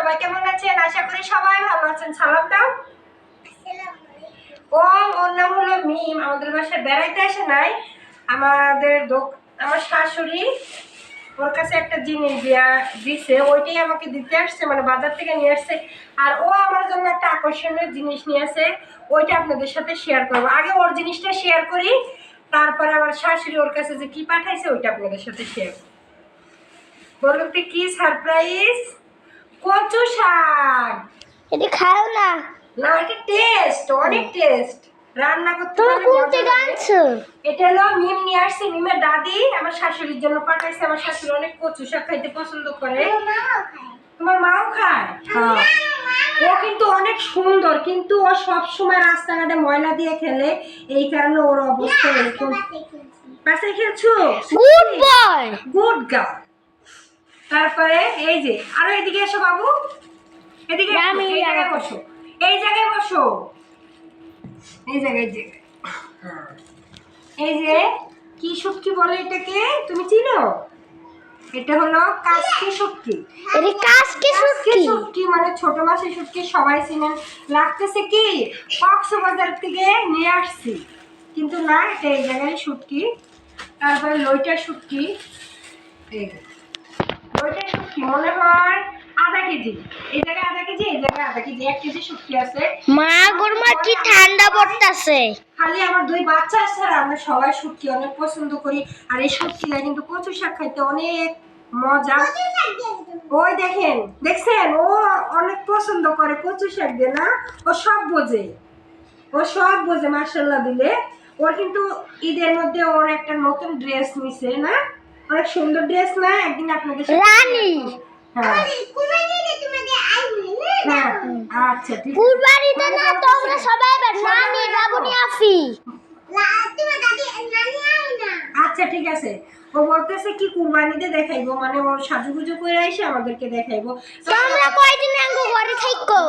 সবাই কেমন আছেন? আশা করি সবাই ভালো আছেন। সালাম দাও। ও ওর নাম হলো মিম। আমাদের বাসায় বেড়াইতে আসে নাই। আমাদের আমার শাশুড়ি ওর কাছে একটা জিনিস দেয়া দিছে। ওইটাই আমাকে দিতে আসছে মানে বাজার থেকে নিয়ে আসছে। আর ও আমার জন্য একটা আকর্ষণীয় জিনিস নিয়ে আসে। ওইটা আপনাদের সাথে শেয়ার করব। আগে ওর জিনিসটা শেয়ার করি। তারপরে আমার শাশুড়ি ওর কাছে যে কি পাঠাইছে, ওইটা আপনাদের সাথে শেয়ার বলুন তো, কি সারপ্রাইজ কচু শাক। এটি খাও না। না এটা টেস্ট অনেক টেস্ট রান্না করতে তুমি পারলে কোন থেকে আনছো? এটা হলো মিম নিয়ে আসছে মিমের দাদি। আমার শাশুড়ির জন্য পাঠাইছে আমার শাশুড়ি অনেক কচু শাক খাইতে পছন্দ করে। তোমার মাও খায়? হ্যাঁ। ও কিন্তু অনেক সুন্দর কিন্তু ও সব সময় রাস্তাঘাটে ময়লা দিয়ে খেলে। এই কারণে ওর অবস্থা এরকম। পাশে খেলছো। গুড বয় গুড গার্ল তারপরে এই যে আরও এদিকে এসো বাবু। এদিকে আমি এই জায়গায় বসো। এই জায়গায় বসো। এই জায়গায় এই জায়গায়। এই যে কি শুটকি বলে এটাকে? তুমি চিনো? এটা হলো কাশকি শুটকি এটি কাশকি সুটকি শুটকি মানে ছোট মাছের শুটকি সবাই চিনেন লাগতেছে কি? কক্সবাজার থেকে নিয়ে আসছি। কিন্তু না এটা এই জায়গায় শুটকি তারপরে লইটা শুটকি এই যে। লইটা শুটকি মনে হয়? আধা কেজি। এই জায়গায় আধা কেজি এই জায়গায় আধা কেজি। এক কেজি শুটকি আছে। মা গোরমা কি ঠান্ডা পড়তাছে। খালি আমার দুই বাচ্চা আছে আর আমরা সবাই শুটকি অনেক পছন্দ করি। আর এই শুটকিটা কিন্তু কচু শাক খাইতে অনেক মজা। ওই দেখেন দেখছেন? ও অনেক পছন্দ করে কচু শাক দিয়ে না? ও সব বোঝে। ও সব বোঝে মার্শাল্লাহ দিলে। ওর কিন্তু ঈদের মধ্যে ওর একটা নতুন ড্রেস নিছে না? অনেক সুন্দর ড্রেস না? একদিন আপনাদের রানী। হ্যাঁ। হ্যাঁ আচ্ছা ঠিক কুরবানিতে না তোমরা সবাই বে- নানি রাবণী আফি। আচ্ছা ঠিক আছে। ও বলতেছে কি কুরবানিতে দেখাইবো। মানে ওর সাজুগুজু করে এসে আমাদেরকে দেখাইবো। তোমরা কয়দিন আগে ঘরে থাকো?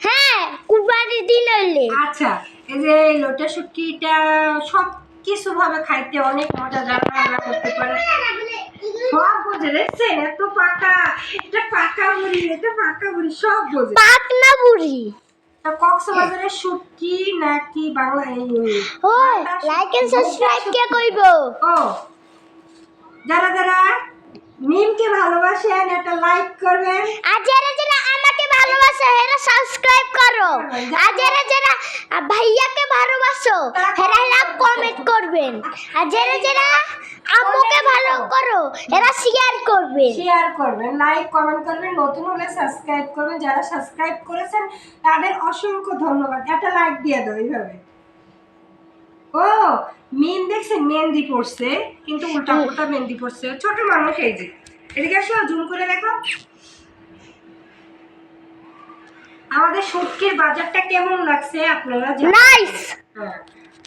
হ্যাঁ কুরবানির দিন হইলে। আচ্ছা এই যে লোটা শুটকিটা সব কিছু ভাবে খাইতে অনেক মজা রান্না করতে পারে। সব বোঝে দেখছেন এত পাকা এটা পাকা বুড়ি এটা পাকা বুড়ি সব বোঝে। পাকনা বুড়ি কক্সবাজারের শুটকি নাকি বাংলা ও লাইক এন্ড সাবস্ক্রাইব কে কইব। ও যারা যারা মিমকে ভালোবাসেন একটা লাইক করবেন। আর যারা যারা ভালোবাসো এরা সাবস্ক্রাইব করো। আর যারা যারা ভাইয়াকে ভালোবাসো এরা লাভ কমেন্ট করবেন। আর যারা যারা আম্মুকে ভালো করো এরা শেয়ার করবেন। শেয়ার করবেন লাইক কমেন্ট করবেন, নতুন হলে সাবস্ক্রাইব করবেন। যারা সাবস্ক্রাইব করেছেন, তাদের অসংখ্য ধন্যবাদ। একটা লাইক দিয়ে দাও এইভাবে। ও মেন দেখছেন মেহেন্দি পড়ছে কিন্তু উল্টা উল্টা মেহেন্দি পড়ছে ছোট মানুষ এই যে। এদিকে আসো জুম করে দেখো। আমাদের শক্তির বাজারটা কেমন লাগছে আপনারা। নাইস হ্যাঁ।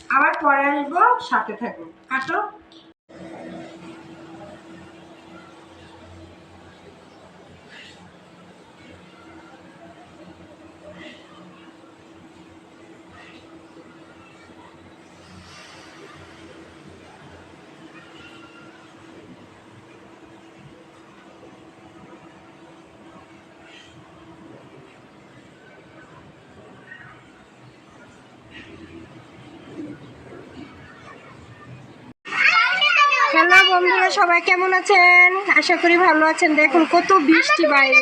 আবার পরে আসব সাথে থাকুন কাটো হ্যালো বন্ধুরা সবাই কেমন আছেন? আশা করি ভালো আছেন। দেখুন কত বৃষ্টি বাইরে।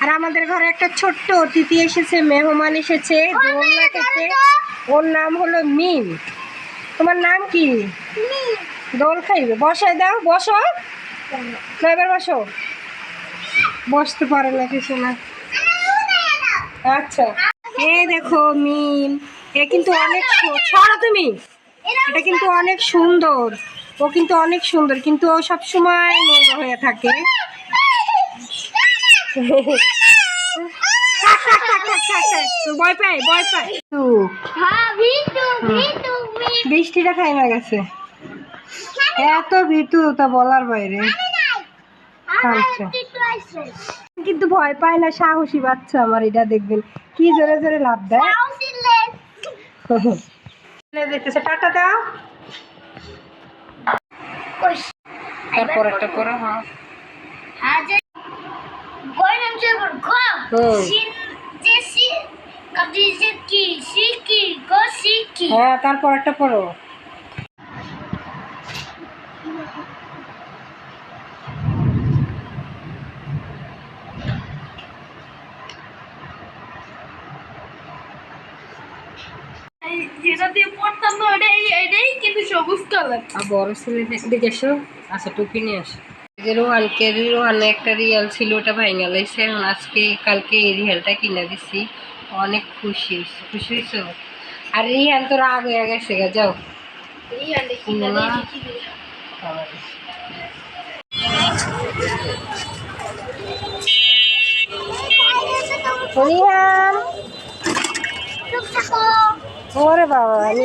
আর আমাদের ঘরে একটা ছোট্ট অতিথি এসেছে মেহমান এসেছে দোলনা খেতে। ওর নাম হলো মিম। তোমার নাম কি? দোল খাইবে। বসায় দাও বসো। এবার বসো? বসতে পারে না কিছু না। আচ্ছা। এই দেখো মিম। এ কিন্তু অনেক ছড়ো তুমি। এটা কিন্তু অনেক সুন্দর। ও কিন্তু অনেক সুন্দর কিন্তু ও সব সময় নোংরা হয়ে থাকে। ভয় পাই ভয় পাই বৃষ্টিটা খাইমা গেছে। এত ভিতু তা বলার বাইরে। আচ্ছা কিন্তু ভয় পায় না সাহসী বাচ্চা আমার এটা দেখবেন। কি জোরে জোরে লাভ দেয়। দেখতেছে। টাটা দাও। তারপর একটা করে হ্যাঁ। আজ গয়না জবর গ হুম। সিন যে সি যে কি সি কি গো সি কি। হ্যাঁ তারপর একটা পড়ো। যেটা দিয়ে পড়তাম না ওটাই এটাই কিন্তু সবুজ কালার আর বড় ছেলে দিকে এসো আচ্ছা টুপি নিয়ে আসো। এই যে রোহানকে রোহানে একটা রিয়াল ছিল ওটা ভাইঙ্গা লাইছে এখন আজকে কালকে এই রিয়ালটা কিনে দিছি। অনেক খুশি হয়েছে। খুশি হয়েছো? আর রিয়ান তো রাগ হয়ে গেছে গা যাও। রিহান ওরে বাবা আমি